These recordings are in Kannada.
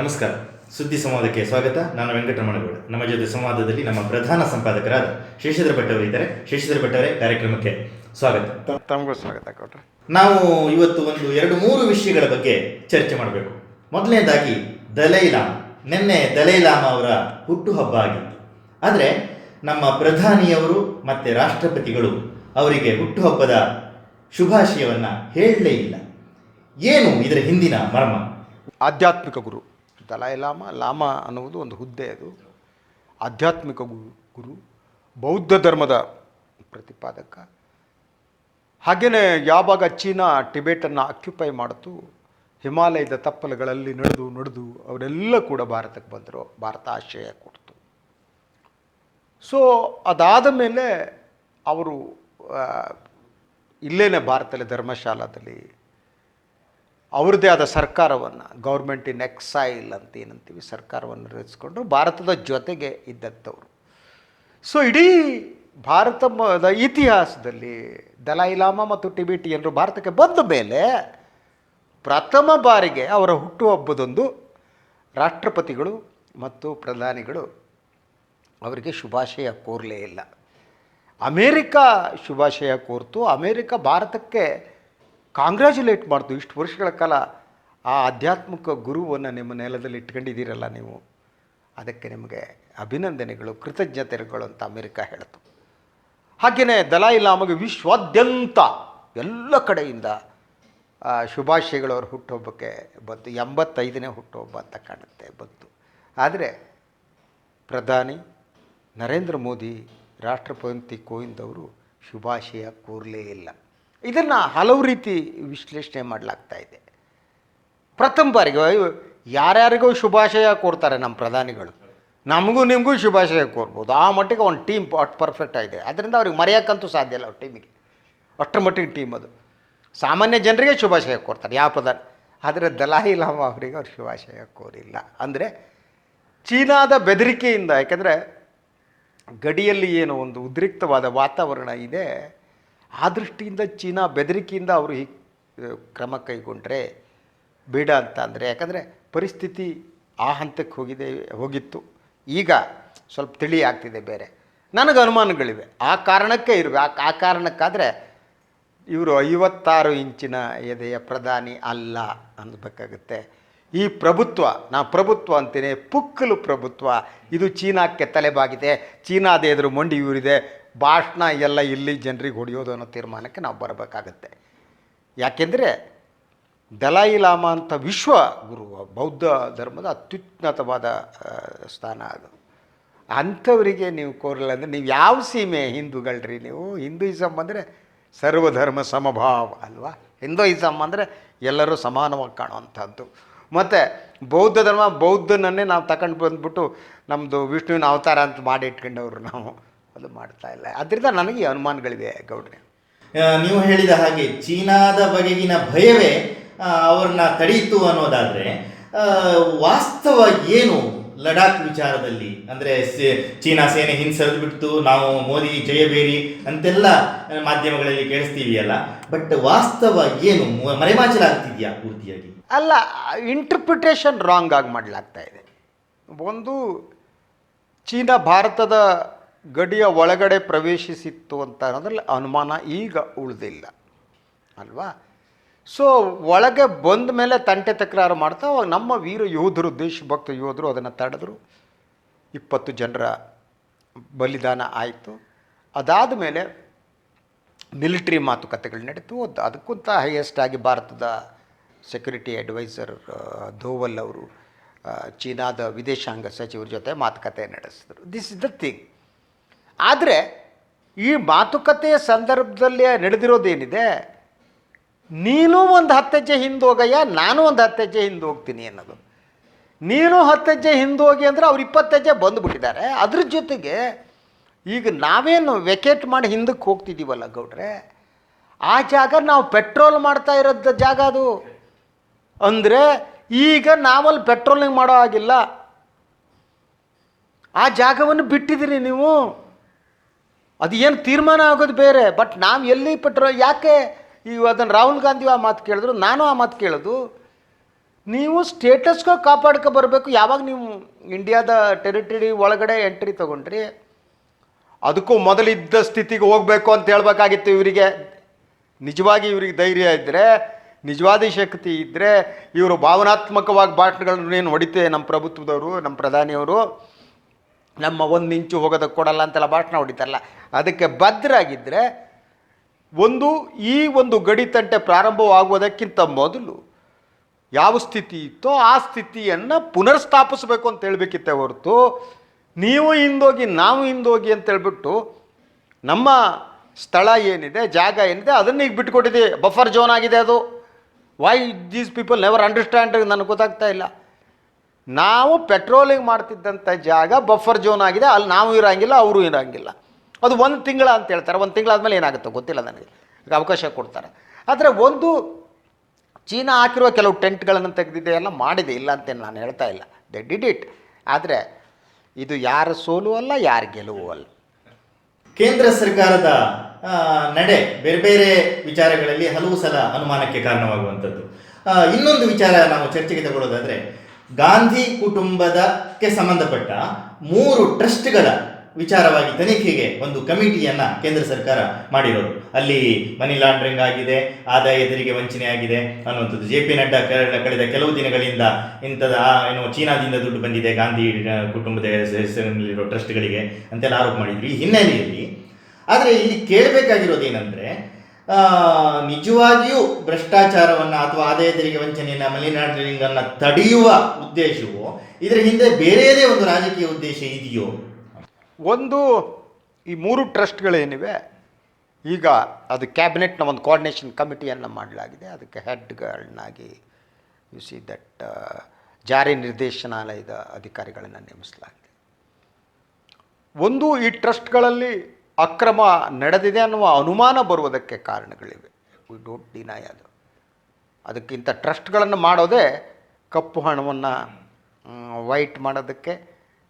ನಮಸ್ಕಾರ. ಸುದ್ದಿ ಸಂವಾದಕ್ಕೆ ಸ್ವಾಗತ. ನಾನು ವೆಂಕಟರಮಣಗೌಡ. ನಮ್ಮ ಜೊತೆ ಸಂವಾದದಲ್ಲಿ ನಮ್ಮ ಪ್ರಧಾನ ಸಂಪಾದಕರಾದ ಶೇಷಧರ ಭಟ್ ಅವರು ಇದ್ದಾರೆ. ಶೇಷಧರ ಭಟ್ ಅವರೇ ಕಾರ್ಯಕ್ರಮಕ್ಕೆ ಸ್ವಾಗತ. ತಮಗೂ ಸ್ವಾಗತ ಕೊಟ್ರೆ. ನಾವು ಇವತ್ತು ಒಂದು ಎರಡು ಮೂರು ವಿಷಯಗಳ ಬಗ್ಗೆ ಚರ್ಚೆ ಮಾಡಬೇಕು. ಮೊದಲನೇದಾಗಿ ದಲೈಲಾಮ್ ನಿನ್ನೆ ದಲೈಲಾಮ್ ಅವರ ಹುಟ್ಟುಹಬ್ಬ ಆಗಿತ್ತು. ಆದರೆ ನಮ್ಮ ಪ್ರಧಾನಿಯವರು ಮತ್ತು ರಾಷ್ಟ್ರಪತಿಗಳು ಅವರಿಗೆ ಹುಟ್ಟುಹಬ್ಬದ ಶುಭಾಶಯವನ್ನು ಹೇಳಲೇ ಇಲ್ಲ. ಏನು ಇದರ ಹಿಂದಿನ ಮರ್ಮ? ಆಧ್ಯಾತ್ಮಿಕ ಗುರು. ದಲಾಯಿ ಲಾಮ ಲಾಮ ಅನ್ನುವುದು ಒಂದು ಹುದ್ದೆ ಅದು. ಆಧ್ಯಾತ್ಮಿಕ ಗುರು, ಬೌದ್ಧ ಧರ್ಮದ ಪ್ರತಿಪಾದಕ. ಹಾಗೆಯೇ ಯಾವಾಗ ಚೀನಾ ಟಿಬೇಟನ್ನು ಆಕ್ಯುಪೈ ಮಾಡಿತು, ಹಿಮಾಲಯದ ತಪ್ಪಲುಗಳಲ್ಲಿ ನಡೆದು ನಡೆದು ಅವರೆಲ್ಲ ಕೂಡ ಭಾರತಕ್ಕೆ ಬಂದರು, ಭಾರತ ಆಶ್ರಯ ಕೊಡ್ತು. ಸೊ ಅದಾದ ಮೇಲೆ ಅವರು ಇಲ್ಲೇ ಭಾರತದಲ್ಲಿ ಧರ್ಮಶಾಲಾದಲ್ಲಿ ಅವ್ರದ್ದೇ ಆದ ಸರ್ಕಾರವನ್ನು ಗೌರ್ಮೆಂಟ್ ಇನ್ ಎಕ್ಸೈಲ್ ಅಂತ ಏನಂತೀವಿ ಸರ್ಕಾರವನ್ನು ರಚಿಸ್ಕೊಂಡ್ರು ಭಾರತದ ಜೊತೆಗೆ ಇದ್ದಂಥವ್ರು ಸೊ ಇಡೀ ಭಾರತದ ಇತಿಹಾಸದಲ್ಲಿ ದಲಾಯಿ ಲಾಮ ಮತ್ತು ಟಿಬಿಟಿಯನ್ರು ಭಾರತಕ್ಕೆ ಬಂದ ಮೇಲೆ ಪ್ರಥಮ ಬಾರಿಗೆ ಅವರ ಹುಟ್ಟುಹಬ್ಬದೊಂದು ರಾಷ್ಟ್ರಪತಿಗಳು ಮತ್ತು ಪ್ರಧಾನಿಗಳು ಅವರಿಗೆ ಶುಭಾಶಯ ಕೋರಲೇ ಇಲ್ಲ. ಅಮೇರಿಕಾ ಶುಭಾಶಯ ಕೋರ್ತು, ಅಮೇರಿಕ ಭಾರತಕ್ಕೆ ಕಾಂಗ್ರ್ಯಾಚುಲೇಟ್ ಮಾಡ್ತು ಇಷ್ಟು ವರ್ಷಗಳ ಕಾಲ ಆ ಆಧ್ಯಾತ್ಮಿಕ ಗುರುವನ್ನು ನಿಮ್ಮ ನೆಲದಲ್ಲಿ ಇಟ್ಕೊಂಡಿದ್ದೀರಲ್ಲ ನೀವು. ಅದಕ್ಕೆ ನಿಮಗೆ ಅಭಿನಂದನೆಗಳು ಕೃತಜ್ಞತೆಗಳು ಅಂತ ಅಮೆರಿಕ ಹೇಳ್ತು. ಹಾಗೆಯೇ ದಲಾಯಿ ಲಾಮಗೆ ವಿಶ್ವಾದ್ಯಂತ ಎಲ್ಲ ಕಡೆಯಿಂದ ಆ, ಶುಭಾಶಯಗಳು ಅವ್ರ ಹುಟ್ಟುಹಬ್ಬಕ್ಕೆ ಬಂತು. ಎಂಬತ್ತೈದನೇ ಹುಟ್ಟುಹಬ್ಬ ಅಂತ ಕಾಣುತ್ತೆ ಬಂತು. ಆದರೆ ಪ್ರಧಾನಿ ನರೇಂದ್ರ ಮೋದಿ ರಾಷ್ಟ್ರಪತಿ ಕೋವಿಂದ್ ಅವರು ಶುಭಾಶಯ ಕೋರಲೇ ಇಲ್ಲ. ಇದನ್ನು ಹಲವು ರೀತಿ ವಿಶ್ಲೇಷಣೆ ಮಾಡಲಾಗ್ತಾ ಇದೆ. ಪ್ರಥಮ ಬಾರಿಗೆ ಯಾರ್ಯಾರಿಗೂ ಶುಭಾಶಯ ಕೊಡ್ತಾರೆ ನಮ್ಮ ಪ್ರಧಾನಿಗಳು. ನಮಗೂ ನಿಮಗೂ ಶುಭಾಶಯ ಕೋರ್ಬೋದು. ಆ ಮಟ್ಟಿಗೆ ಒಂದು ಟೀಮ್ ಅಷ್ಟು ಪರ್ಫೆಕ್ಟ್ ಆಗಿದೆ. ಅದರಿಂದ ಅವ್ರಿಗೆ ಮರೆಯೋಕ್ಕಂತೂ ಸಾಧ್ಯ ಇಲ್ಲ ಅವ್ರ ಟೀಮಿಗೆ. ಅಷ್ಟರ ಮಟ್ಟಿಗೆ ಟೀಮ್ ಅದು. ಸಾಮಾನ್ಯ ಜನರಿಗೆ ಶುಭಾಶಯ ಕೊಡ್ತಾರೆ ಯಾವ ಪ್ರಧಾನಿ, ಆದರೆ ದಲಾಯಿ ಲಾಮ ಅವರಿಗೆ ಅವ್ರು ಶುಭಾಶಯ ಕೋರಿಲ್ಲ. ಅಂದರೆ ಚೀನಾದ ಬೆದರಿಕೆಯಿಂದ, ಯಾಕೆಂದರೆ ಗಡಿಯಲ್ಲಿ ಏನು ಒಂದು ಉದ್ರಿಕ್ತವಾದ ವಾತಾವರಣ ಇದೆ. ಆ ದೃಷ್ಟಿಯಿಂದ ಚೀನಾ ಬೆದರಿಕೆಯಿಂದ ಅವರು ಈ ಕ್ರಮ ಕೈಗೊಂಡ್ರೆ ಬೇಡ ಅಂತ ಅಂದರೆ, ಯಾಕಂದರೆ ಪರಿಸ್ಥಿತಿ ಆ ಹಂತಕ್ಕೆ ಹೋಗಿದೆ, ಹೋಗಿತ್ತು. ಈಗ ಸ್ವಲ್ಪ ತಿಳಿ ಆಗ್ತಿದೆ ಬೇರೆ. ನನಗೆ ಅನುಮಾನಗಳಿವೆ. ಆ ಕಾರಣಕ್ಕೆ ಇರುವೆ. ಆ ಆ ಕಾರಣಕ್ಕಾದರೆ ಇವರು ಐವತ್ತಾರು ಇಂಚಿನ ಎದೆಯ ಪ್ರಧಾನಿ ಅಲ್ಲ ಅನ್ನಬೇಕಾಗುತ್ತೆ. ಈ ಪ್ರಭುತ್ವ, ನಾ ಪ್ರಭುತ್ವ ಅಂತೇನೆ, ಪುಕ್ಕಲು ಪ್ರಭುತ್ವ. ಇದು ಚೀನಾಕ್ಕೆ ತಲೆಬಾಗಿದೆ. ಚೀನಾದ ಎದುರು ಮಂಡಿ ಇವರಿದೆ ಭಾಷಣ ಎಲ್ಲ ಇಲ್ಲಿ ಜನರಿಗೆ ಹೊಡೆಯೋದು ಅನ್ನೋ ತೀರ್ಮಾನಕ್ಕೆ ನಾವು ಬರಬೇಕಾಗತ್ತೆ. ಯಾಕೆಂದರೆ ದಲಾಯಿ ಲಾಮ ಅಂತ ವಿಶ್ವ ಗುರು, ಬೌದ್ಧ ಧರ್ಮದ ಅತ್ಯುನ್ನತವಾದ ಸ್ಥಾನ ಅದು. ಅಂಥವರಿಗೆ ನೀವು ಕೋರಲ್ಲ ಅಂದರೆ ನೀವು ಯಾವ ಸೀಮೆ ಹಿಂದೂಗಳ್ರಿ ನೀವು? ಹಿಂದೂಯಿಸಮ್ ಅಂದರೆ ಸರ್ವಧರ್ಮ ಸಮಭಾವ ಅಲ್ವಾ? ಹಿಂದೂಯಿಸಮ್ ಅಂದರೆ ಎಲ್ಲರೂ ಸಮಾನವಾಗಿ ಕಾಣುವಂಥದ್ದು. ಮತ್ತು ಬೌದ್ಧ ಧರ್ಮ ಬೌದ್ಧನನ್ನೇ ನಾವು ತಗೊಂಡು ಬಂದ್ಬಿಟ್ಟು ನಮ್ಮದು ವಿಷ್ಣುವಿನ ಅವತಾರ ಅಂತ ಮಾಡಿ ಇಟ್ಕೊಂಡವ್ರು ನಾವು. ಅದು ಮಾಡ್ತಾ ಇಲ್ಲ. ಅದರಿಂದ ನನಗೆ ಅನುಮಾನಗಳಿವೆ ಗೌಡ್ರೆ. ನೀವು ಹೇಳಿದ ಹಾಗೆ ಚೀನಾದ ಬಗೆಗಿನ ಭಯವೇ ಅವ್ರನ್ನ ತಡೆಯಿತು ಅನ್ನೋದಾದರೆ ವಾಸ್ತವ ಏನು? ಲಡಾಖ್ ವಿಚಾರದಲ್ಲಿ, ಅಂದರೆ ಚೀನಾ ಸೇನೆ ಹಿಂಸೆದು ಬಿಡ್ತು, ನಾವು ಮೋದಿ ಜಯಬೇರಿ ಅಂತೆಲ್ಲ ಮಾಧ್ಯಮಗಳಲ್ಲಿ ಕೇಳಿಸ್ತೀವಿಯಲ್ಲ ಬಟ್ ವಾಸ್ತವ ಏನು? ಮರೆಮಾಚಲಾಗ್ತಿದ್ಯಾ ಪೂರ್ತಿಯಾಗಿ? ಅಲ್ಲ ಇಂಟರ್ಪ್ರಿಟೇಷನ್ ರಾಂಗ್ ಆಗಿ ಮಾಡಲಾಗ್ತಾ ಇದೆ. ಒಂದು ಚೀನಾ ಭಾರತದ ಗಡಿಯ ಒಳಗಡೆ ಪ್ರವೇಶಿಸಿತ್ತು ಅಂತ ಅನ್ನೋದ್ರಲ್ಲಿ ಅನುಮಾನ ಈಗ ಉಳಿದಿಲ್ಲ. ಅಲ್ವಾ? ಸೊ ಒಳಗೆ ಬಂದ ಮೇಲೆ ತಂಟೆ ತಕರಾರು ಮಾಡ್ತಾ, ಅವಾಗ ನಮ್ಮ ವೀರ ಯೋಧರು, ದೇಶಭಕ್ತ ಯೋಧರು ಅದನ್ನು ತಡೆದ್ರು. ಇಪ್ಪತ್ತು ಜನರ ಬಲಿದಾನ ಆಯಿತು. ಅದಾದ ಮೇಲೆ ಮಿಲಿಟ್ರಿ ಮಾತುಕತೆಗಳು ನಡೀತು. ಅದ್- ಅದಕ್ಕಿಂತ ಹೈಯೆಸ್ಟ್ ಆಗಿ ಭಾರತದ ಸೆಕ್ಯೂರಿಟಿ ಅಡ್ವೈಸರ್ ಧೋವಲ್ ಅವರು ಚೀನಾದ ವಿದೇಶಾಂಗ ಸಚಿವರ ಜೊತೆ ಮಾತುಕತೆ ನಡೆಸಿದರು. ದಿಸ್ ಇಸ್ ದ ಥಿಂಗ್ ಆದರೆ, ಈ ಮಾತುಕತೆಯ ಸಂದರ್ಭದಲ್ಲಿ ನಡೆದಿರೋದೇನಿದೆ? ನೀನು ಒಂದು ಹತ್ತು ಹೆಜ್ಜೆ ಹಿಂದೆ ಹೋಗಯ್ಯ, ನಾನು ಒಂದು ಹತ್ತು ಹೆಜ್ಜೆ ಹಿಂದೆ ಹೋಗ್ತೀನಿ ಅನ್ನೋದು. ನೀನು ಹತ್ತು ಹೆಜ್ಜೆ ಹೋಗಿ ಅಂದರೆ ಅವ್ರು ಇಪ್ಪತ್ತು ಹೆಜ್ಜೆ ಬಂದುಬಿಟ್ಟಿದ್ದಾರೆ. ಅದ್ರ ಜೊತೆಗೆ ಈಗ ನಾವೇನು ವೆಕೇಟ್ ಮಾಡಿ ಹಿಂದಕ್ಕೆ ಹೋಗ್ತಿದ್ದೀವಲ್ಲ ಗೌಡ್ರೆ, ಆ ಜಾಗ ನಾವು ಪೆಟ್ರೋಲ್ ಮಾಡ್ತಾ ಇರೋದ ಜಾಗ ಅದು. ಅಂದರೆ ಈಗ ನಾವಲ್ಲಿ ಪೆಟ್ರೋಲಿಂಗ್ ಮಾಡೋ ಹಾಗಿಲ್ಲ. ಆ ಜಾಗವನ್ನು ಬಿಟ್ಟಿದ್ದೀರಿ ನೀವು. ಅದು ಏನು ತೀರ್ಮಾನ ಆಗೋದು ಬೇರೆ ಬಟ್ ನಾವು ಎಲ್ಲಿ ಪೆಟ್ರೋಲ್ ಯಾಕೆ ಈಗ ಅದನ್ನು ರಾಹುಲ್ ಗಾಂಧಿ ಆ ಮಾತು ಕೇಳಿದ್ರು, ನಾನು ಆ ಮಾತು ಕೇಳೋದು, ನೀವು ಸ್ಟೇಟಸ್ಗೂ ಕಾಪಾಡ್ಕೊ ಬರಬೇಕು, ಯಾವಾಗ ನೀವು ಇಂಡಿಯಾದ ಟೆರಿಟರಿ ಒಳಗಡೆ ಎಂಟ್ರಿ ತಗೊಂಡ್ರಿ, ಅದಕ್ಕೂ ಮೊದಲಿದ್ದ ಸ್ಥಿತಿಗೆ ಹೋಗಬೇಕು ಅಂತ ಹೇಳ್ಬೇಕಾಗಿತ್ತು ಇವರಿಗೆ. ನಿಜವಾಗಿ ಇವರಿಗೆ ಧೈರ್ಯ ಇದ್ದರೆ ನಿಜವಾದ ಶಕ್ತಿ ಇದ್ದರೆ ಇವರು ಭಾವನಾತ್ಮಕವಾಗಿ ಭಾಷಣಗಳನ್ನು ಏನು ಹೊಡಿತೆ ನಮ್ಮ ಪ್ರಭುತ್ವದವರು, ನಮ್ಮ ಪ್ರಧಾನಿಯವರು. ನಮ್ಮ ಒಂದು ಇಂಚು ಹೋಗೋದಕ್ಕೆ ಕೊಡಲ್ಲ ಅಂತೆಲ್ಲ ಭಾಷಣ ಹೊಡಿತಾರಲ್ಲ. ಅದಕ್ಕೆ ಬದ್ಧರಾಗಿದ್ದರೆ ಒಂದು ಈ ಒಂದು ಗಡಿತಂಟೆ ಪ್ರಾರಂಭವಾಗುವುದಕ್ಕಿಂತ ಮೊದಲು ಯಾವ ಸ್ಥಿತಿ ಇತ್ತೋ ಆ ಸ್ಥಿತಿಯನ್ನು ಪುನರ್ಸ್ಥಾಪಿಸಬೇಕು ಅಂತ ಹೇಳಬೇಕಿತ್ತೆ ಹೊರತು, ನೀವು ಹಿಂದೋಗಿ, ನಾವು ಹಿಂದೋಗಿ ಅಂತ ಹೇಳ್ಬಿಟ್ಟು ನಮ್ಮ ಸ್ಥಳ ಏನಿದೆ, ಜಾಗ ಏನಿದೆ, ಅದನ್ನು ಈಗ ಬಿಟ್ಕೊಟ್ಟಿದೆ ಬಫರ್ ಜೋನ್ ಆಗಿದೆ ಅದು. Why these people never understand ನನಗೆ ಗೊತ್ತಾಗ್ತಾ ಇಲ್ಲ. ನಾವು ಪೆಟ್ರೋಲಿಂಗ್ ಮಾಡ್ತಿದ್ದಂಥ ಜಾಗ ಬಫರ್ ಜೋನ್ ಆಗಿದೆ. ಅಲ್ಲಿ ನಾವು ಇರೋಂಗಿಲ್ಲ, ಅವರು ಇರೋಂಗಿಲ್ಲ. ಅದು ಒಂದು ತಿಂಗಳ ಅಂತ ಹೇಳ್ತಾರೆ. ಒಂದು ತಿಂಗಳಾದಮೇಲೆ ಏನಾಗುತ್ತೆ ಗೊತ್ತಿಲ್ಲ ನನಗೆ. ಅವಕಾಶ ಕೊಡ್ತಾರೆ. ಆದರೆ ಒಂದು ಚೀನಾ ಹಾಕಿರುವ ಕೆಲವು ಟೆಂಟ್ಗಳನ್ನು ತೆಗೆದಿದೆ, ಎಲ್ಲ ಮಾಡಿದೆ. ಇಲ್ಲ ಅಂತ ನಾನು ಹೇಳ್ತಾ ಇಲ್ಲ. ದೆ ಡಿಡ್ ಇಟ್ ಆದರೆ ಇದು ಯಾರ ಸೋಲು ಅಲ್ಲ, ಯಾರ ಗೆಲುವು ಅಲ್ಲ. ಕೇಂದ್ರ ಸರ್ಕಾರದ ನಡೆ ಬೇರೆ ಬೇರೆ ವಿಚಾರಗಳಲ್ಲಿ ಹಲವು ಸಲ ಅನುಮಾನಕ್ಕೆ ಕಾರಣವಾಗುವಂಥದ್ದು. ಇನ್ನೊಂದು ವಿಚಾರ ನಾವು ಚರ್ಚೆಗೆ ತಗೊಳ್ಳೋದಾದರೆ, ಗಾಂಧಿ ಕುಟುಂಬದಕ್ಕೆ ಸಂಬಂಧಪಟ್ಟ ಮೂರು ಟ್ರಸ್ಟ್ಗಳ ವಿಚಾರವಾಗಿ ತನಿಖೆಗೆ ಒಂದು ಕಮಿಟಿಯನ್ನು ಕೇಂದ್ರ ಸರ್ಕಾರ ಮಾಡಿರೋದು. ಅಲ್ಲಿ ಮನಿ ಲಾಂಡ್ರಿಂಗ್ ಆಗಿದೆ, ಆದಾಯ ತೆರಿಗೆ ವಂಚನೆ ಆಗಿದೆ ಅನ್ನುವಂಥದ್ದು. ಜೆ ಪಿ ನಡ್ಡಾ ಕಳೆದ ಕೆಲವು ದಿನಗಳಿಂದ ಇಂಥದ ಏನು ಚೀನಾದಿಂದ ದುಡ್ಡು ಬಂದಿದೆ, ಗಾಂಧಿ ಕುಟುಂಬದ ಹೆಸರಿನಲ್ಲಿರೋ ಟ್ರಸ್ಟ್ಗಳಿಗೆ ಅಂತೆಲ್ಲ ಆರೋಪ ಮಾಡಿದ್ರು ಈ ಹಿನ್ನೆಲೆಯಲ್ಲಿ. ಆದರೆ ಇಲ್ಲಿ ಕೇಳಬೇಕಾಗಿರೋದು ಏನಂದರೆ ನಿಜವಾಗಿಯೂ ಭ್ರಷ್ಟಾಚಾರವನ್ನು ಅಥವಾ ಆದಾಯ ತೆರಿಗೆ ವಂಚನೆಯನ್ನ ಅನ್ನ ತಡೆಯುವ ಉದ್ದೇಶವು, ಇದರ ಹಿಂದೆ ಬೇರೆಯದೇ ಒಂದು ರಾಜಕೀಯ ಉದ್ದೇಶ ಇದೆಯೋ ಒಂದು ಈ ಮೂರು ಟ್ರಸ್ಟ್ಗಳೇನಿವೆ, ಈಗ ಅದು ಕ್ಯಾಬಿನೆಟ್ನ ಒಂದು ಕೋಆರ್ಡಿನೇಷನ್ ಕಮಿಟಿಯನ್ನು ಮಾಡಲಾಗಿದೆ. ಅದಕ್ಕೆ ಹೆಡ್ಗಳನ್ನಾಗಿ ಯು ಸಿ ದಟ್ ಜಾರಿ ನಿರ್ದೇಶನಾಲಯದ ಅಧಿಕಾರಿಗಳನ್ನು ನೇಮಿಸಲಾಗಿದೆ. ಒಂದು ಈ ಟ್ರಸ್ಟ್ಗಳಲ್ಲಿ ಅಕ್ರಮ ನಡೆದಿದೆ ಅನ್ನುವ ಅನುಮಾನ ಬರುವುದಕ್ಕೆ ಕಾರಣಗಳಿವೆ. ವಿ ಡೋಂಟ್ ಡಿನೈ ಅದು. ಅದಕ್ಕಿಂತ ಟ್ರಸ್ಟ್ಗಳನ್ನು ಮಾಡೋದೇ ಕಪ್ಪು ಹಣವನ್ನು ವೈಟ್ ಮಾಡೋದಕ್ಕೆ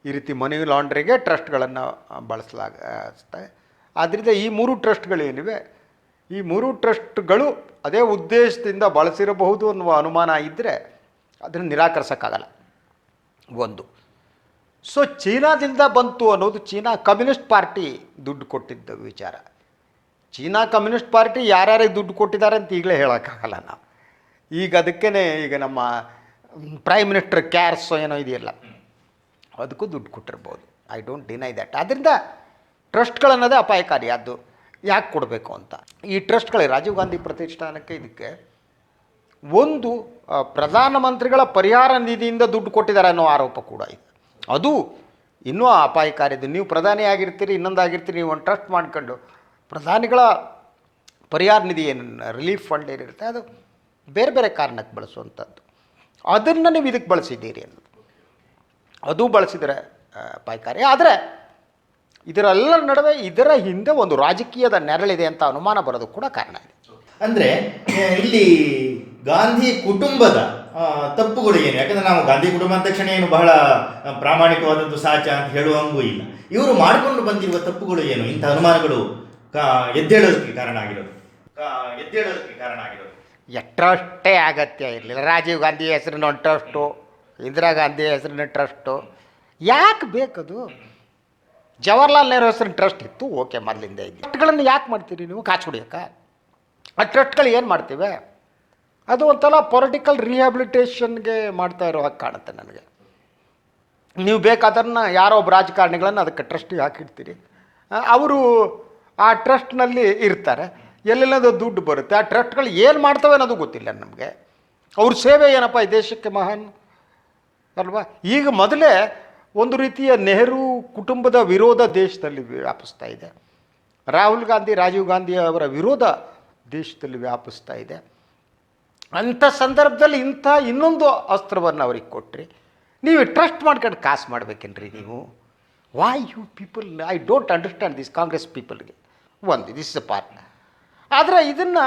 ಈ ರೀತಿ ಮನಿ ಲಾಂಡ್ರಿಗೆ ಟ್ರಸ್ಟ್ಗಳನ್ನು ಬಳಸಲಾಗುತ್ತೆ. ಆದ್ದರಿಂದ ಈ ಮೂರು ಟ್ರಸ್ಟ್ಗಳೇನಿವೆ? ಈ ಮೂರು ಟ್ರಸ್ಟ್ಗಳು ಅದೇ ಉದ್ದೇಶದಿಂದ ಬಳಸಿರಬಹುದು ಅನ್ನುವ ಅನುಮಾನ ಇದ್ದರೆ ಅದನ್ನು ನಿರಾಕರಿಸೋಕ್ಕಾಗಲ್ಲ. ಒಂದು. ಸೊ ಚೀನಾದಿಂದ ಬಂತು ಅನ್ನೋದು ಚೀನಾ ಕಮ್ಯುನಿಸ್ಟ್ ಪಾರ್ಟಿ ದುಡ್ಡು ಕೊಟ್ಟಿದ್ದ ವಿಚಾರ. ಚೀನಾ ಕಮ್ಯುನಿಸ್ಟ್ ಪಾರ್ಟಿ ಯಾರ್ಯಾರಿಗೆ ದುಡ್ಡು ಕೊಟ್ಟಿದ್ದಾರೆ ಅಂತ ಈಗಲೇ ಹೇಳೋಕ್ಕಾಗಲ್ಲ ನಾವು. ಈಗ ಅದಕ್ಕೇ ಈಗ ನಮ್ಮ ಪ್ರೈಮ್ ಮಿನಿಸ್ಟರ್ ಕ್ಯಾರ್ಸ್ ಏನೋ ಇದೆಯಲ್ಲ. ಅದಕ್ಕೂ ದುಡ್ಡು ಕೊಟ್ಟಿರ್ಬೋದು. ಐ ಡೋಂಟ್ ಡಿನೈ ದ್ಯಾಟ್ ಆದ್ದರಿಂದ ಟ್ರಸ್ಟ್ಗಳನ್ನೋದೇ ಅಪಾಯಕಾರಿ. ಅದು ಯಾಕೆ ಕೊಡಬೇಕು ಅಂತ? ಈ ಟ್ರಸ್ಟ್ಗಳೇ ರಾಜೀವ್ ಗಾಂಧಿ ಪ್ರತಿಷ್ಠಾನಕ್ಕೆ ಇದಕ್ಕೆ ಒಂದು ಪ್ರಧಾನಮಂತ್ರಿಗಳ ಪರಿಹಾರ ನಿಧಿಯಿಂದ ದುಡ್ಡು ಕೊಟ್ಟಿದ್ದಾರೆ ಅನ್ನೋ ಆರೋಪ ಕೂಡ ಇದೆ. ಅದು ಇನ್ನೂ ಅಪಾಯಕಾರಿದು ನೀವು ಪ್ರಧಾನಿ ಆಗಿರ್ತೀರಿ ಇನ್ನೊಂದು ಆಗಿರ್ತೀರಿ ನೀವು ಒಂದು ಟ್ರಸ್ಟ್ ಮಾಡ್ಕೊಂಡು ಪ್ರಧಾನಿಗಳ ಪರಿಹಾರ ನಿಧಿ ಏನು, ರಿಲೀಫ್ ಫಂಡ್ ಏನಿರುತ್ತೆ, ಅದು ಬೇರೆ ಬೇರೆ ಕಾರಣಕ್ಕೆ ಬಳಸುವಂಥದ್ದು. ಅದನ್ನು ನೀವು ಇದಕ್ಕೆ ಬಳಸಿದ್ದೀರಿ ಅನ್ನೋದು. ಅದು ಬಳಸಿದರೆ ಪಾಯ್ಕಾರಿ. ಆದರೆ ಇದರೆಲ್ಲ ನಡುವೆ ಇದರ ಹಿಂದೆ ಒಂದು ರಾಜಕೀಯದ ನೆರಳಿದೆ ಅಂತ ಅನುಮಾನ ಬರೋದು ಕೂಡ ಕಾರಣ ಇದೆ. ಅಂದರೆ ಇಲ್ಲಿ ಗಾಂಧಿ ಕುಟುಂಬದ ತಪ್ಪುಗಳು ಏನು? ಯಾಕಂದ್ರೆ ನಾವು ಗಾಂಧಿ ಕುಟುಂಬ ಅಂದ ತಕ್ಷಣ ಏನು ಬಹಳ ಪ್ರಾಮಾಣಿಕವಾದದ್ದು ಸಾಚ ಅಂತ ಹೇಳುವಂಗೂ ಇಲ್ಲ. ಇವರು ಮಾಡಿಕೊಂಡು ಬಂದಿರುವ ತಪ್ಪುಗಳು ಏನು? ಇಂಥ ಅನುಮಾನಗಳು ಎದ್ದೇಳೋದಕ್ಕೆ ಕಾರಣ ಆಗಿರೋದು. ಎದ್ದೇಳೋದಕ್ಕೆ ಕಾರಣ ಆಗಿರೋದು. ಎಷ್ಟರಷ್ಟೇ ಅಗತ್ಯ ಇರಲಿಲ್ಲ. ರಾಜೀವ್ ಗಾಂಧಿ ಹೆಸರಿನ ಒಂದು ಟ್ರಸ್ಟು ಇಂದಿರಾ ಗಾಂಧಿ ಹೆಸರಿನ ಟ್ರಸ್ಟು. ಯಾಕೆ ಬೇಕದು? ಜವಾಹರ್ಲಾಲ್ ನೆಹರು ಹೆಸರಿನ ಟ್ರಸ್ಟ್ ಇತ್ತು, ಓಕೆ, ಮೊದಲಿಂದ ಇದೆ. ಟ್ರಸ್ಟ್ಗಳನ್ನು ಯಾಕೆ ಮಾಡ್ತೀರಿ ನೀವು? ಕಾಚು ಹೊಡಿಯೋಕ್ಕೆ ಆ ಟ್ರಸ್ಟ್ಗಳು ಏನು ಮಾಡ್ತೀವಿ? ಅದು ಒಂಥರ ಪೊಲಿಟಿಕಲ್ ರಿಹ್ಯಾಬಿಲಿಟೇಷನ್ಗೆ ಮಾಡ್ತಾ ಇರೋ ಹಾಗೆ ಕಾಣುತ್ತೆ ನನಗೆ. ನೀವು ಬೇಕಾದನ್ನ ಯಾರೋ ಒಬ್ಬ ರಾಜಕಾರಣಿಗಳನ್ನು ಅದಕ್ಕೆ ಟ್ರಸ್ಟಿಗೆ ಹಾಕಿಡ್ತೀರಿ. ಅವರು ಆ ಟ್ರಸ್ಟ್ನಲ್ಲಿ ಇರ್ತಾರೆ. ಎಲ್ಲೆಲ್ಲದೋ ದುಡ್ಡು ಬರುತ್ತೆ. ಆ ಟ್ರಸ್ಟ್ಗಳು ಏನು ಮಾಡ್ತವೆ ಅನ್ನೋದು ಗೊತ್ತಿಲ್ಲ ನಮಗೆ. ಅವ್ರ ಸೇವೆ ಏನಪ್ಪ ಈ ದೇಶಕ್ಕೆ ಮಹಾನ್? ಅಲ್ವಾ? ಈಗ ಮೊದಲೇ ಒಂದು ರೀತಿಯ ನೆಹರು ಕುಟುಂಬದ ವಿರೋಧ ದೇಶದಲ್ಲಿ ವ್ಯಾಪಿಸ್ತಾ ಇದೆ. ರಾಹುಲ್ ಗಾಂಧಿ, ರಾಜೀವ್ ಗಾಂಧಿ ಅವರ ವಿರೋಧ ದೇಶದಲ್ಲಿ ವ್ಯಾಪಿಸ್ತಾ ಇದೆ. ಅಂಥ ಸಂದರ್ಭದಲ್ಲಿ ಇಂಥ ಇನ್ನೊಂದು ಅಸ್ತ್ರವನ್ನು ಅವ್ರಿಗೆ ಕೊಟ್ಟ್ರಿ ನೀವು ಟ್ರಸ್ಟ್ ಮಾಡ್ಕೊಂಡು ಕಾಸು ಮಾಡ್ಬೇಕೇನ್ರಿ ನೀವು? Why you people I don't understand this Congress ಪೀಪಲ್ಗೆ ಒಂದು ದಿಸ್ ಇಸ್ ಅ ಪಾರ್ಟ್ ಆದರೆ ಇದನ್ನು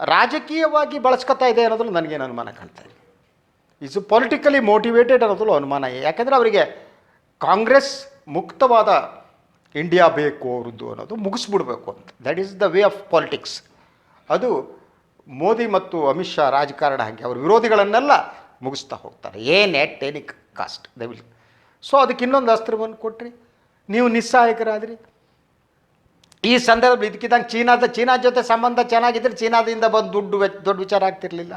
ರಾಜಕೀಯವಾಗಿ ಬಳಸ್ಕೊತಾ ಇದೆ ಅನ್ನೋದ್ರಲ್ಲಿ ನನಗೇನು ಅನುಮಾನ ಕಾಣ್ತಾ ಇದೆ ಇಸ್ ಪೊಲಿಟಿಕಲಿ ಮೋಟಿವೇಟೆಡ್ ಅನ್ನೋದಲ್ಲೂ ಅನುಮಾನ ಯಾಕೆಂದರೆ ಅವರಿಗೆ ಕಾಂಗ್ರೆಸ್ ಮುಕ್ತವಾದ ಇಂಡಿಯಾ ಬೇಕು ಅವ್ರದ್ದು ಅನ್ನೋದು ಮುಗಿಸ್ಬಿಡ್ಬೇಕು ಅಂತ. That is the way of politics ಅದು ಮೋದಿ ಮತ್ತು ಅಮಿತ್ ಶಾ ರಾಜಕಾರಣ ಹಾಗೆ ಅವ್ರ ವಿರೋಧಿಗಳನ್ನೆಲ್ಲ ಮುಗಿಸ್ತಾ ಹೋಗ್ತಾರೆ. ಏನ್ at any cost they will so ಅದಕ್ಕೆ ಇನ್ನೊಂದು ಅಸ್ತ್ರವನ್ನು ಕೊಟ್ರಿ. ನೀವು ನಿಸ್ಸಹಾಯಕರಾದ್ರಿ. ಈ ಸಂದರ್ಭ ಇದಕ್ಕಿದ್ದಂಗೆ ಚೀನಾದ, ಚೀನಾ ಜೊತೆ ಸಂಬಂಧ ಚೆನ್ನಾಗಿದ್ದರೆ ಚೀನಾದಿಂದ ಬಂದು ದುಡ್ಡು ದೊಡ್ಡ ವಿಚಾರ ಆಗ್ತಿರ್ಲಿಲ್ಲ.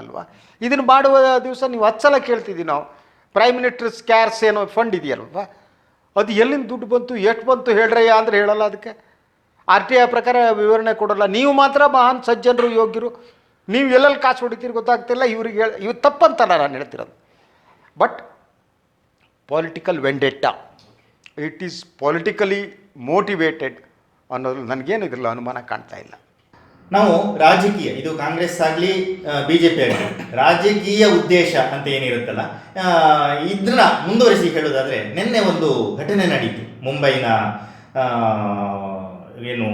ಅಲ್ವಾ? ಇದನ್ನು ಮಾಡುವ ದಿವಸ ನೀವು ಹತ್ತು ಸಲ ಕೇಳ್ತಿದ್ದೀವಿ ನಾವು. ಪ್ರೈಮ್ ಮಿನಿಸ್ಟರ್ ಸ್ಕ್ಯಾರ್ಸ್ ಏನೋ ಫಂಡ್ ಇದೆಯಲ್ವಾ? ಅದು ಎಲ್ಲಿಂದ ದುಡ್ಡು ಬಂತು, ಎಷ್ಟು ಬಂತು ಹೇಳ್ರಯ್ಯ ಅಂದರೆ ಹೇಳಲ್ಲ ಅದಕ್ಕೆ. ಆರ್ ಟಿ ಐ ಪ್ರಕಾರ ವಿವರಣೆ ಕೊಡಲ್ಲ. ನೀವು ಮಾತ್ರ ಮಹಾನ್ ಸಜ್ಜನರು, ಯೋಗ್ಯರು. ನೀವು ಎಲ್ಲೆಲ್ಲಿ ಕಾಸು ಹೊಡಿತೀರಿ ಗೊತ್ತಾಗ್ತಿಲ್ಲ. ಇವ್ರಿಗೆ ಹೇಳಿ ಇವ್ರು ತಪ್ಪಂತಲ್ಲ ನಾನು ಹೇಳ್ತಿರೋದು. But political vendetta it is politically motivated ಅನ್ನೋದು ನನಗೇನು ಇದರಲ್ಲಿ ಅನುಮಾನ ಕಾಣ್ತಾ ಇಲ್ಲ. ನಾವು ರಾಜಕೀಯ, ಇದು ಕಾಂಗ್ರೆಸ್ ಆಗಲಿ ಪಿ ಆಗಲಿ, ರಾಜಕೀಯ ಉದ್ದೇಶ ಅಂತ ಏನಿರುತ್ತಲ್ಲ ಇದನ್ನ ಮುಂದುವರಿಸಿ ಹೇಳೋದಾದರೆ ನಿನ್ನೆ ಒಂದು ಘಟನೆ ನಡೀತು. ಮುಂಬೈನ ಏನು,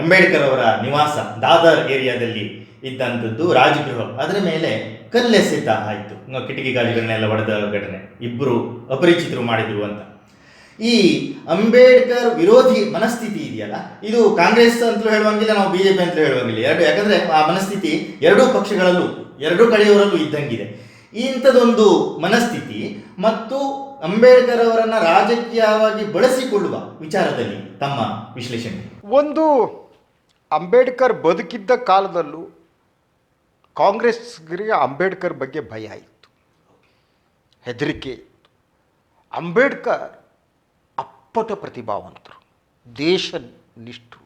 ಅಂಬೇಡ್ಕರ್ ಅವರ ನಿವಾಸ, ದಾದರ್ ಏರಿಯಾದಲ್ಲಿ ಇದ್ದಂಥದ್ದು ರಾಜಗೃಹ. ಅದರ ಮೇಲೆ ಕಲ್ಲೆಸೆತ ಆಯಿತು. ಕಿಟಕಿ ಗಾಜುಗಳನ್ನೆಲ್ಲ ಹೊಡೆದ ಘಟನೆ. ಇಬ್ಬರು ಅಪರಿಚಿತರು ಮಾಡಿದ್ರು ಅಂತ. ಈ ಅಂಬೇಡ್ಕರ್ ವಿರೋಧಿ ಮನಸ್ಥಿತಿ ಇದೆಯಲ್ಲ? ಇದು ಕಾಂಗ್ರೆಸ್ ಅಂತಲೂ ಹೇಳುವಂಗಿಲ್ಲ, ನಾವು ಬಿಜೆಪಿ ಅಂತಲೂ ಹೇಳುವಂಗಿಲ್ಲ. ಎರಡು ಯಾಕಂದ್ರೆ ಆ ಮನಸ್ಥಿತಿ ಎರಡೂ ಪಕ್ಷಗಳಲ್ಲೂ, ಎರಡೂ ಕಡೆಯವರಲ್ಲೂ ಇದ್ದಂಗಿದೆ. ಇಂಥದೊಂದು ಮನಸ್ಥಿತಿ ಮತ್ತು ಅಂಬೇಡ್ಕರ್ ಅವರನ್ನ ರಾಜಕೀಯವಾಗಿ ಬಳಸಿಕೊಳ್ಳುವ ವಿಚಾರದಲ್ಲಿ ತಮ್ಮ ವಿಶ್ಲೇಷಣೆ. ಒಂದು, ಅಂಬೇಡ್ಕರ್ ಬದುಕಿದ್ದ ಕಾಲದಲ್ಲೂ ಕಾಂಗ್ರೆಸ್ಗರಿಗೆ ಅಂಬೇಡ್ಕರ್ ಬಗ್ಗೆ ಭಯ ಇತ್ತು. ಹೆದರಿಕೆ ಇತ್ತು. ಅಂಬೇಡ್ಕರ್ ಅಪ್ಪಟ ಪ್ರತಿಭಾವಂತರು ದೇಶ ನಿಷ್ಠರು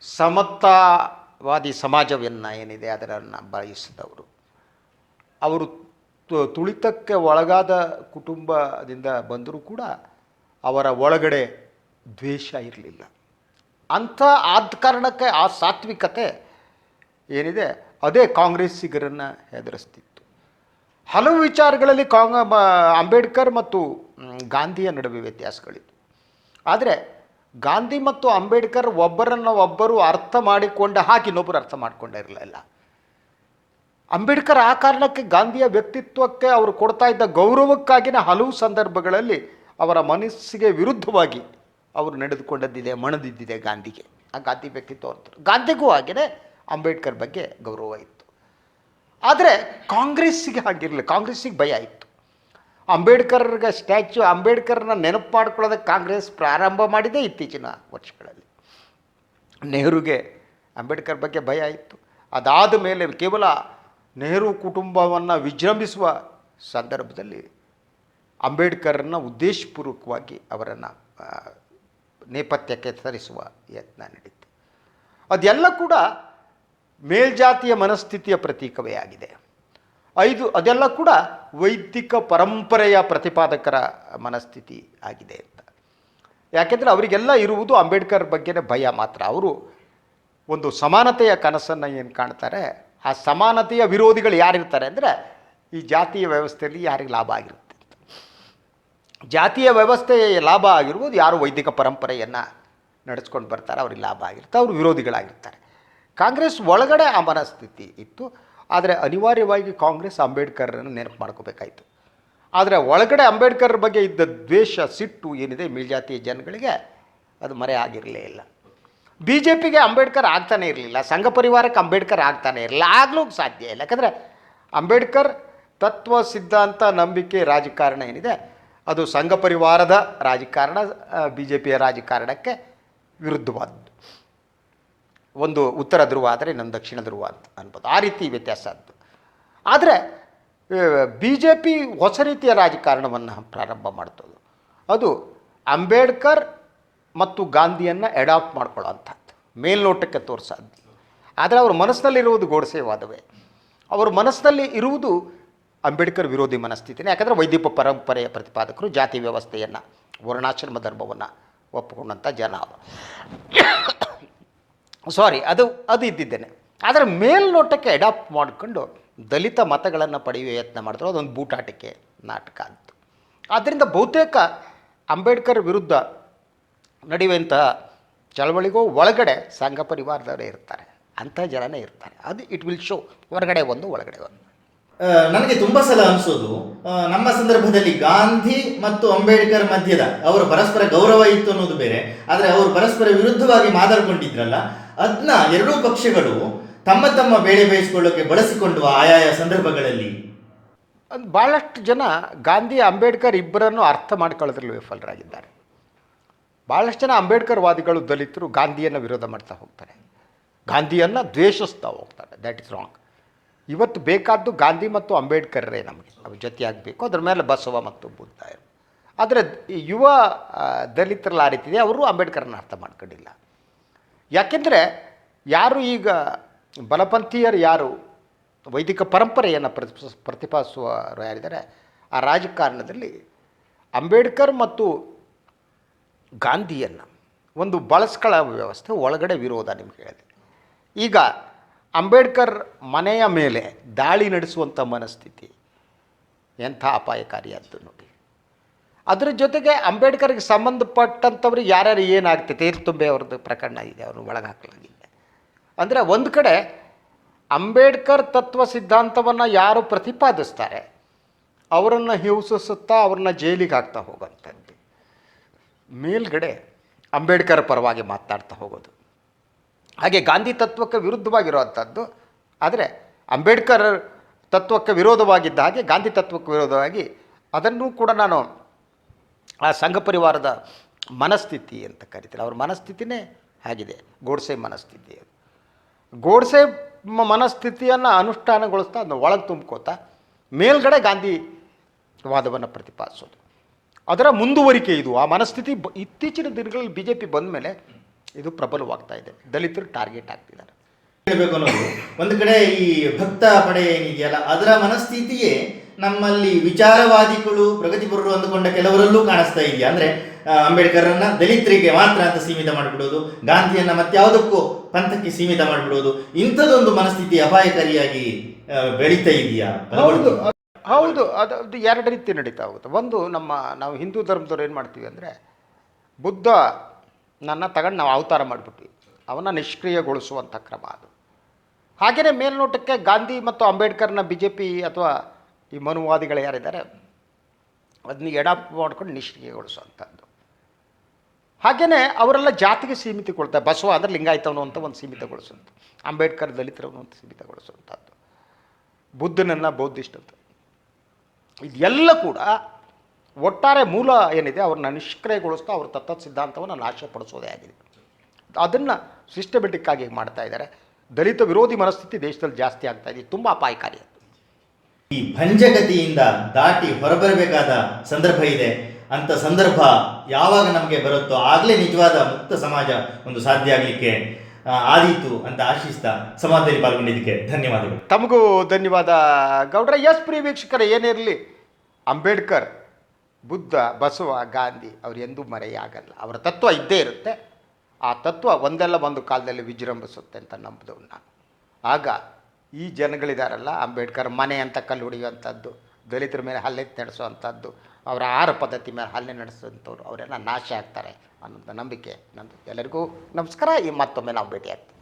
ಸಮತಾವಾದಿ ಸಮಾಜವನ್ನು ಏನಿದೆ ಅದರನ್ನು ಬಯಸಿದವರು. ಅವರು ತುಳಿತಕ್ಕೆ ಒಳಗಾದ ಕುಟುಂಬದಿಂದ ಬಂದರೂ ಕೂಡ ಅವರ ಒಳಗಡೆ ದ್ವೇಷ ಇರಲಿಲ್ಲ. ಅಂಥ ಆದ ಕಾರಣಕ್ಕೆ ಆ ಸಾತ್ವಿಕತೆ ಏನಿದೆ, ಅದೇ ಕಾಂಗ್ರೆಸ್ಸಿಗರನ್ನು ಹೆದರಿಸ್ತಿತ್ತು. ಹಲವು ವಿಚಾರಗಳಲ್ಲಿ ಕಾಂಗ್ ಅಂಬೇಡ್ಕರ್ ಮತ್ತು ಗಾಂಧಿಯ ನಡುವೆ ವ್ಯತ್ಯಾಸಗಳಿತ್ತು ಆದರೆ, ಗಾಂಧಿ ಮತ್ತು ಅಂಬೇಡ್ಕರ್ ಒಬ್ಬರನ್ನು ಒಬ್ಬರು ಅರ್ಥ ಮಾಡಿಕೊಂಡ ಹಾಗೆ ಇನ್ನೊಬ್ಬರು ಅರ್ಥ ಮಾಡಿಕೊಂಡಿರಲಿಲ್ಲ ಅಂಬೇಡ್ಕರ್ ಆ ಕಾರಣಕ್ಕೆ ಗಾಂಧಿಯ ವ್ಯಕ್ತಿತ್ವಕ್ಕೆ ಅವರು ಕೊಡ್ತಾ ಇದ್ದ ಗೌರವಕ್ಕಾಗಿನ ಹಲವು ಸಂದರ್ಭಗಳಲ್ಲಿ ಅವರ ಮನಸ್ಸಿಗೆ ವಿರುದ್ಧವಾಗಿ ಅವರು ನಡೆದುಕೊಂಡದ್ದಿದೆ, ಮಣದಿದ್ದಿದೆ ಗಾಂಧಿಗೆ. ಆ ಗಾಂಧಿ ವ್ಯಕ್ತಿತ್ವ ಅಂತ. ಗಾಂಧಿಗೂ ಹಾಗೆಯೇ ಅಂಬೇಡ್ಕರ್ ಬಗ್ಗೆ ಗೌರವ ಇತ್ತು. ಆದರೆ ಕಾಂಗ್ರೆಸ್ಸಿಗೆ ಹಾಗಿರಲಿಲ್ಲ. ಕಾಂಗ್ರೆಸ್ಸಿಗೆ ಭಯ ಇತ್ತು. ಅಂಬೇಡ್ಕರ್ಗೆ ಸ್ಟ್ಯಾಚ್ಯು, ಅಂಬೇಡ್ಕರ್ನ ನೆನಪು ಮಾಡ್ಕೊಳ್ಳೋದಕ್ಕೆ ಕಾಂಗ್ರೆಸ್ ಪ್ರಾರಂಭ ಮಾಡಿದೆ ಇತ್ತೀಚಿನ ವರ್ಷಗಳಲ್ಲಿ. ನೆಹರುಗೆ ಅಂಬೇಡ್ಕರ್ ಬಗ್ಗೆ ಭಯ ಇತ್ತು. ಅದಾದ ಮೇಲೆ ಕೇವಲ ನೆಹರು ಕುಟುಂಬವನ್ನು ವಿಜೃಂಭಿಸುವ ಸಂದರ್ಭದಲ್ಲಿ ಅಂಬೇಡ್ಕರನ್ನು ಉದ್ದೇಶಪೂರ್ವಕವಾಗಿ ಅವರನ್ನು ನೇಪಥ್ಯಕ್ಕೆ ತರಿಸುವ ಯತ್ನ ನಡೀತು. ಅದೆಲ್ಲ ಕೂಡ ಮೇಲ್ಜಾತಿಯ ಮನಸ್ಥಿತಿಯ ಪ್ರತೀಕವೇ ಆಗಿದೆ. ಐದು, ಅದೆಲ್ಲ ಕೂಡ ವೈದಿಕ ಪರಂಪರೆಯ ಪ್ರತಿಪಾದಕರ ಮನಸ್ಥಿತಿ ಆಗಿದೆ ಅಂತ. ಯಾಕೆಂದರೆ ಅವರಿಗೆಲ್ಲ ಇರುವುದು ಅಂಬೇಡ್ಕರ್ ಬಗ್ಗೆನೇ ಭಯ ಮಾತ್ರ. ಅವರು ಒಂದು ಸಮಾನತೆಯ ಕನಸನ್ನು ಏನು ಕಾಣ್ತಾರೆ? ಆ ಸಮಾನತೆಯ ವಿರೋಧಿಗಳು ಯಾರಿರ್ತಾರೆ ಅಂದರೆ ಈ ಜಾತಿಯ ವ್ಯವಸ್ಥೆಯಲ್ಲಿ ಯಾರಿಗೆ ಲಾಭ ಆಗಿರುತ್ತೆ. ಜಾತಿಯ ವ್ಯವಸ್ಥೆಯ ಲಾಭ ಆಗಿರ್ಬೋದು, ಯಾರು ವೈದಿಕ ಪರಂಪರೆಯನ್ನು ನಡೆಸ್ಕೊಂಡು ಬರ್ತಾರೆ, ಅವ್ರಿಗೆ ಲಾಭ ಆಗಿರುತ್ತೆ, ಅವರು ವಿರೋಧಿಗಳಾಗಿರ್ತಾರೆ. ಕಾಂಗ್ರೆಸ್ ಒಳಗಡೆ ಆ ಮನಸ್ಥಿತಿ ಇತ್ತು, ಆದರೆ ಅನಿವಾರ್ಯವಾಗಿ ಕಾಂಗ್ರೆಸ್ ಅಂಬೇಡ್ಕರನ್ನು ನೆನಪು ಮಾಡ್ಕೋಬೇಕಾಯಿತು. ಆದರೆ ಒಳಗಡೆ ಅಂಬೇಡ್ಕರ್ ಬಗ್ಗೆ ಇದ್ದ ದ್ವೇಷ, ಸಿಟ್ಟು ಏನಿದೆ ಮೇಲ್ಜಾತಿಯ ಜನಗಳಿಗೆ ಅದು ಮರೆ ಆಗಿರಲೇ ಇಲ್ಲ. ಬಿ ಜೆ ಪಿಗೆ ಅಂಬೇಡ್ಕರ್ ಆಗ್ತಾನೆ ಇರಲಿಲ್ಲ, ಸಂಘ ಪರಿವಾರಕ್ಕೆ ಅಂಬೇಡ್ಕರ್ ಆಗ್ತಾನೆ ಇರಲಿಲ್ಲ, ಆಗಲೂ ಸಾಧ್ಯ ಇಲ್ಲ. ಯಾಕಂದರೆ ಅಂಬೇಡ್ಕರ್ ತತ್ವ, ಸಿದ್ಧಾಂತ, ನಂಬಿಕೆ ರಾಜಕಾರಣ ಏನಿದೆ, ಅದು ಸಂಘ ಪರಿವಾರದ ರಾಜಕಾರಣ ಬಿ ಜೆ ಪಿಯ ರಾಜಕಾರಣಕ್ಕೆ ವಿರುದ್ಧವಾದದ್ದು ಒಂದು ಉತ್ತರ ಧ್ರುವ ಆದರೆ ಇನ್ನೊಂದು ದಕ್ಷಿಣ ಧ್ರುವ ಅಂತ ಅನ್ಬೋದು. ಆ ರೀತಿ ವ್ಯತ್ಯಾಸ ಅದು. ಆದರೆ ಬಿ ಜೆ ಪಿ ಹೊಸ ರೀತಿಯ ರಾಜಕಾರಣವನ್ನು ಪ್ರಾರಂಭ ಮಾಡ್ತದೆ. ಅದು ಅಂಬೇಡ್ಕರ್ ಮತ್ತು ಗಾಂಧಿಯನ್ನು ಅಡಾಪ್ಟ್ ಮಾಡ್ಕೊಳ್ಳೋಂಥದ್ದು ಮೇಲ್ನೋಟಕ್ಕೆ ತೋರಿಸೋದು. ಆದರೆ ಅವ್ರ ಮನಸ್ಸಿನಲ್ಲಿರುವುದು ಗೋಡಸೇವಾದವೇ. ಅವ್ರ ಮನಸ್ಸಿನಲ್ಲಿ ಇರುವುದು ಅಂಬೇಡ್ಕರ್ ವಿರೋಧಿ ಮನಸ್ಥಿತಿನೇ. ಯಾಕಂದರೆ ವೈದಿಕ ಪರಂಪರೆಯ ಪ್ರತಿಪಾದಕರು ಜಾತಿ ವ್ಯವಸ್ಥೆಯನ್ನು, ವರ್ಣಾಶ್ರಮ ಧರ್ಮವನ್ನು ಒಪ್ಪಿಕೊಂಡಂಥ ಜನ ಅವರು. ಸಾರಿ ಅದು ಅದು ಇದ್ದಿದ್ದೇನೆ. ಆದರೆ ಮೇಲ್ನೋಟಕ್ಕೆ ಅಡಾಪ್ಟ್ ಮಾಡಿಕೊಂಡು ದಲಿತ ಮತಗಳನ್ನು ಪಡೆಯುವ ಯತ್ನ ಮಾಡಿದ್ರು. ಅದೊಂದು ಬೂಟಾಟಿಕೆ ನಾಟಕ ಅಂತ. ಆದ್ದರಿಂದ ಬಹುತೇಕ ಅಂಬೇಡ್ಕರ್ ವಿರುದ್ಧ ನಡೆಯುವಂತಹ ಚಳವಳಿಗೂ ಒಳಗಡೆ ಸಂಘ ಪರಿವಾರದವರೇ ಇರ್ತಾರೆ. ಅಂಥ ಜನನೇ ಇರ್ತಾರೆ. ಅದು ಇಟ್ ವಿಲ್ ಶೋ ಹೊರಗಡೆ ಒಂದು, ಒಳಗಡೆ ಒಂದು. ನನಗೆ ತುಂಬ ಸಲ ಅನಿಸೋದು ನಮ್ಮ ಸಂದರ್ಭದಲ್ಲಿ ಗಾಂಧಿ ಮತ್ತು ಅಂಬೇಡ್ಕರ್ ಮಧ್ಯದ ಅವರ ಪರಸ್ಪರ ಗೌರವ ಇತ್ತು ಅನ್ನೋದು ಬೇರೆ, ಆದರೆ ಅವರು ಪರಸ್ಪರ ವಿರುದ್ಧವಾಗಿ ಮಾತಾಡ್ಕೊಂಡಿದ್ರಲ್ಲ ಅದನ್ನ ಎರಡೂ ಪಕ್ಷಗಳು ತಮ್ಮ ತಮ್ಮ ಬೇಳೆ ಬೇಯಿಸಿಕೊಳ್ಳೋಕೆ ಬಳಸಿಕೊಂಡು ಆಯಾಯ ಸಂದರ್ಭಗಳಲ್ಲಿ. ಭಾಳಷ್ಟು ಜನ ಗಾಂಧಿ, ಅಂಬೇಡ್ಕರ್ ಇಬ್ಬರನ್ನು ಅರ್ಥ ಮಾಡ್ಕೊಳ್ಳೋದ್ರಲ್ಲಿ ವಿಫಲರಾಗಿದ್ದಾರೆ. ಭಾಳಷ್ಟು ಜನ ಅಂಬೇಡ್ಕರ್ ವಾದಿಗಳು ದಲಿತರು ಗಾಂಧಿಯನ್ನು ವಿರೋಧ ಮಾಡ್ತಾ ಹೋಗ್ತಾರೆ. ಗಾಂಧಿಯನ್ನು ದ್ವೇಷಿಸ್ತಾ ಹೋಗ್ತಾರೆ. ದ್ಯಾಟ್ ಇಸ್ ರಾಂಗ್ ಇವತ್ತು ಬೇಕಾದ್ದು ಗಾಂಧಿ ಮತ್ತು ಅಂಬೇಡ್ಕರ್ರೇ ನಮಗೆ, ಅವ್ರ ಜೊತೆಯಾಗಬೇಕು. ಅದ್ರ ಮೇಲೆ ಬಸವ ಮತ್ತು ಬುದ್ಧ ಆದರೆ ಯುವ ದಲಿತರಲ್ಲಿ ಆ ರೀತಿದೆ ಅವರು ಅಂಬೇಡ್ಕರ್ನ ಅರ್ಥ ಮಾಡ್ಕೊಂಡಿಲ್ಲ. ಯಾಕೆಂದರೆ ಯಾರು ಈಗ ಬಲಪಂಥೀಯರು ಯಾರು, ವೈದಿಕ ಪರಂಪರೆಯನ್ನು ಪ್ರತಿಪ ಪ್ರತಿಪಾದಿಸುವವರು ಯಾರಿದ್ದಾರೆ, ಆ ರಾಜಕಾರಣದಲ್ಲಿ ಅಂಬೇಡ್ಕರ್ ಮತ್ತು ಗಾಂಧಿಯನ್ನು ಒಂದು ಬಳಸ್ಕೊಳ್ಳೋ ವ್ಯವಸ್ಥೆ ಒಳಗಡೆ ವಿರೋಧ ನಿಮ್ಗೆ ಹೇಳಿದೆ. ಈಗ ಅಂಬೇಡ್ಕರ್ ಮನೆಯ ಮೇಲೆ ದಾಳಿ ನಡೆಸುವಂಥ ಮನಸ್ಥಿತಿ ಎಂಥ ಅಪಾಯಕಾರಿಯಾದ್ದು ನೋಡಿ. ಅದರ ಜೊತೆಗೆ ಅಂಬೇಡ್ಕರ್ಗೆ ಸಂಬಂಧಪಟ್ಟಂಥವ್ರಿಗೆ ಯಾರ್ಯಾರು ಏನಾಗ್ತೈತೆ ತೀರ್ಥುಂಬೆ ಅವ್ರದ್ದು ಪ್ರಕರಣ ಇದೆ, ಅವ್ರನ್ನ ಒಳಗೆ ಹಾಕಲಾಗಿದೆ ಅಂದರೆ ಒಂದು ಕಡೆ ಅಂಬೇಡ್ಕರ್ ತತ್ವ ಸಿದ್ಧಾಂತವನ್ನು ಯಾರು ಪ್ರತಿಪಾದಿಸ್ತಾರೆ, ಅವರನ್ನು ಹಿಂಸಿಸುತ್ತಾ ಅವ್ರನ್ನ ಜೈಲಿಗೆ ಹಾಕ್ತಾ ಹೋಗೋಂಥದ್ದು. ಮೇಲ್ಗಡೆ ಅಂಬೇಡ್ಕರ್ ಪರವಾಗಿ ಮಾತಾಡ್ತಾ ಹೋಗೋದು. ಹಾಗೆ ಗಾಂಧಿ ತತ್ವಕ್ಕೆ ವಿರುದ್ಧವಾಗಿರುವಂಥದ್ದು. ಆದರೆ ಅಂಬೇಡ್ಕರ್ ತತ್ವಕ್ಕೆ ವಿರೋಧವಾಗಿದ್ದ ಹಾಗೆ ಗಾಂಧಿ ತತ್ವಕ್ಕೆ ವಿರೋಧವಾಗಿ ಅದನ್ನು ಕೂಡ ನಾನು ಆ ಸಂಘ ಪರಿವಾರದ ಮನಸ್ಥಿತಿ ಅಂತ ಕರಿತೀನಿ. ಅವ್ರ ಮನಸ್ಥಿತಿನೇ ಆಗಿದೆ. ಗೋಡ್ಸೆ ಮನಸ್ಥಿತಿ ಗೋಡ್ಸೆ ಮನಸ್ಥಿತಿಯನ್ನು ಅನುಷ್ಠಾನಗೊಳಿಸ್ತಾ ಅದನ್ನ ಒಳಗೆ ತುಂಬ್ಕೋತಾ ಮೇಲ್ಗಡೆ ಗಾಂಧಿ ವಾದವನ್ನು ಪ್ರತಿಪಾದಿಸೋದು. ಅದರ ಮುಂದುವರಿಕೆ ಇದು. ಆ ಮನಸ್ಥಿತಿ ಇತ್ತೀಚಿನ ದಿನಗಳಲ್ಲಿ ಬಿ ಜೆ ಪಿ ಬಂದ ಮೇಲೆ ಇದು ಪ್ರಬಲವಾಗ್ತಾ ಇದೆ. ದಲಿತರು ಟಾರ್ಗೆಟ್ ಆಗ್ತಿದ್ದಾರೆ. ಹೇಳಬೇಕು ಅನ್ನೋದು. ಒಂದು ಕಡೆ ಈ ಭಕ್ತ ಪಡೆ ಏನಿದೆಯಲ್ಲ ಅದರ ಮನಸ್ಥಿತಿಯೇ ನಮ್ಮಲ್ಲಿ ವಿಚಾರವಾದಿಗಳು ಪ್ರಗತಿಪರರು ಅಂದುಕೊಂಡ ಕೆಲವರಲ್ಲೂ ಕಾಣಿಸ್ತಾ ಇದೆಯಾ? ಅಂದ್ರೆ ಅಂಬೇಡ್ಕರ್ನ ಅಂಬೇಡ್ಕರ್ರನ್ನ ದಲಿತರಿಗೆ ಮಾತ್ರ ಅಂತ ಸೀಮಿತ ಮಾಡಿಬಿಡೋದು ಗಾಂಧಿಯನ್ನ ಮತ್ಯಾವುದಕ್ಕೂ ಪಂಥಕ್ಕೆ ಸೀಮಿತ ಮಾಡಿಬಿಡೋದು ಇಂಥದ್ದೊಂದು ಮನಸ್ಥಿತಿ ಅಪಾಯಕಾರಿಯಾಗಿ ಬೆಳೀತಾ ಇದೆಯಾ? ಹೌದು. ಹೌದು. ಅದು ಅದು ಎರಡು ರೀತಿ ನಡೀತಾ ಹೋಗುತ್ತೆ. ಒಂದು ನಮ್ಮ ನಾವು ಹಿಂದೂ ಧರ್ಮದವ್ರು ಏನು ಮಾಡ್ತೀವಿ ಅಂದರೆ ಬುದ್ಧ ನನ್ನ ತಗೊಂಡು ನಾವು ಅವತಾರ ಮಾಡಿಬಿಟ್ವಿ. ಅವನ್ನ ನಿಷ್ಕ್ರಿಯಗೊಳಿಸುವಂಥ ಕ್ರಮ ಅದು. ಹಾಗೆಯೇ ಮೇಲ್ನೋಟಕ್ಕೆ ಗಾಂಧಿ ಮತ್ತು ಅಂಬೇಡ್ಕರ್ನ ಬಿ ಜೆ ಪಿ ಅಥವಾ ಈ ಮನುವಾದಿಗಳು ಯಾರಿದ್ದಾರೆ ಅದನ್ನ ಎಡ ಮಾಡ್ಕೊಂಡು ನಿಷ್ಕ್ರಿಯಗೊಳಿಸುವಂಥದ್ದು ಹಾಗೆಯೇ ಅವರೆಲ್ಲ ಜಾತಿಗೆ ಸೀಮಿತಗೊಳ್ತಾರೆ ಬಸವ ಅಂದರೆ ಲಿಂಗಾಯತವನು ಅಂತ ಒಂದು ಸೀಮಿತಗೊಳಿಸುವಂಥ ಅಂಬೇಡ್ಕರ್ ದಲಿತರವನು ಅಂತ ಸೀಮಿತಗೊಳಿಸುವಂಥದ್ದು ಬುದ್ಧನನ್ನು ಬೌದ್ಧಿಷ್ಟ ಇದೆಲ್ಲ ಕೂಡ ಒಟ್ಟಾರೆ ಮೂಲ ಏನಿದೆ ಅವ್ರನ್ನ ನಿಷ್ಕ್ರಿಯಗೊಳಿಸ್ತಾ ಅವ್ರ ತತ್ವ ಸಿದ್ಧಾಂತವನ್ನು ನಾಶಪಡಿಸೋದೇ ಆಗಿದೆ. ಅದನ್ನು ಸಿಸ್ಟಮೆಟಿಕ್ ಆಗಿ ಮಾಡ್ತಾ ಇದ್ದಾರೆ. ದಲಿತ ವಿರೋಧಿ ಮನಸ್ಥಿತಿ ದೇಶದಲ್ಲಿ ಜಾಸ್ತಿ ಆಗ್ತಾ ಇದೆ. ತುಂಬ ಅಪಾಯಕಾರಿ ಈ ಭಂಜಗತಿಯಿಂದ ದಾಟಿ ಹೊರಬರಬೇಕಾದ ಸಂದರ್ಭ ಇದೆ. ಅಂತ ಸಂದರ್ಭ ಯಾವಾಗ ನಮಗೆ ಬರುತ್ತೋ ಆಗಲೇ ನಿಜವಾದ ಮುಕ್ತ ಸಮಾಜ ಒಂದು ಸಾಧ್ಯ ಆಗಲಿಕ್ಕೆ ಆದೀತು ಅಂತ ಆಶಿಸ್ತಾ ಸಮಾಜದಲ್ಲಿ ಪಾಲ್ಗೊಂಡಿದ್ದಕ್ಕೆ ಧನ್ಯವಾದಗಳು. ತಮಗೂ ಧನ್ಯವಾದ ಗೌಡ್ರ. ಎಸ್ ಪ್ರಿಯ ವೀಕ್ಷಕರೇ ಏನಿರಲಿ ಅಂಬೇಡ್ಕರ್ ಬುದ್ಧ, ಬಸವ, ಗಾಂಧಿ, ಅವ್ರು ಎಂದೂ ಮರೆಯಾಗಲ್ಲ. ಅವರ ತತ್ವ ಇದ್ದೇ ಇರುತ್ತೆ. ಆ ತತ್ವ ಒಂದಲ್ಲ ಒಂದು ಕಾಲದಲ್ಲಿ ವಿಜೃಂಭಿಸುತ್ತೆ ಅಂತ ನಂಬಿದವು ನಾನು. ಆಗ ಈ ಜನಗಳಿದಾರಲ್ಲ, ಅಂಬೇಡ್ಕರ್ ಮನೆ ಅಂತ ಕಲ್ಲು ಹೊಡೆಯುವಂಥದ್ದು, ದಲಿತರ ಮೇಲೆ ಹಲ್ಲೆ ನಡೆಸುವಂಥದ್ದು, ಅವರ ಆಹಾರ ಪದ್ಧತಿ ಮೇಲೆ ಹಲ್ಲೆ ನಡೆಸುವಂಥವ್ರು, ಅವರೆಲ್ಲ ನಾಶ ಆಗ್ತಾರೆ ಅನ್ನೋದು ನಂಬಿಕೆ ನಂದು. ಎಲ್ಲರಿಗೂ ನಮಸ್ಕಾರ. ಈ ಮತ್ತೊಮ್ಮೆ ನಾವು ಭೇಟಿ ಆಗ್ತೀವಿ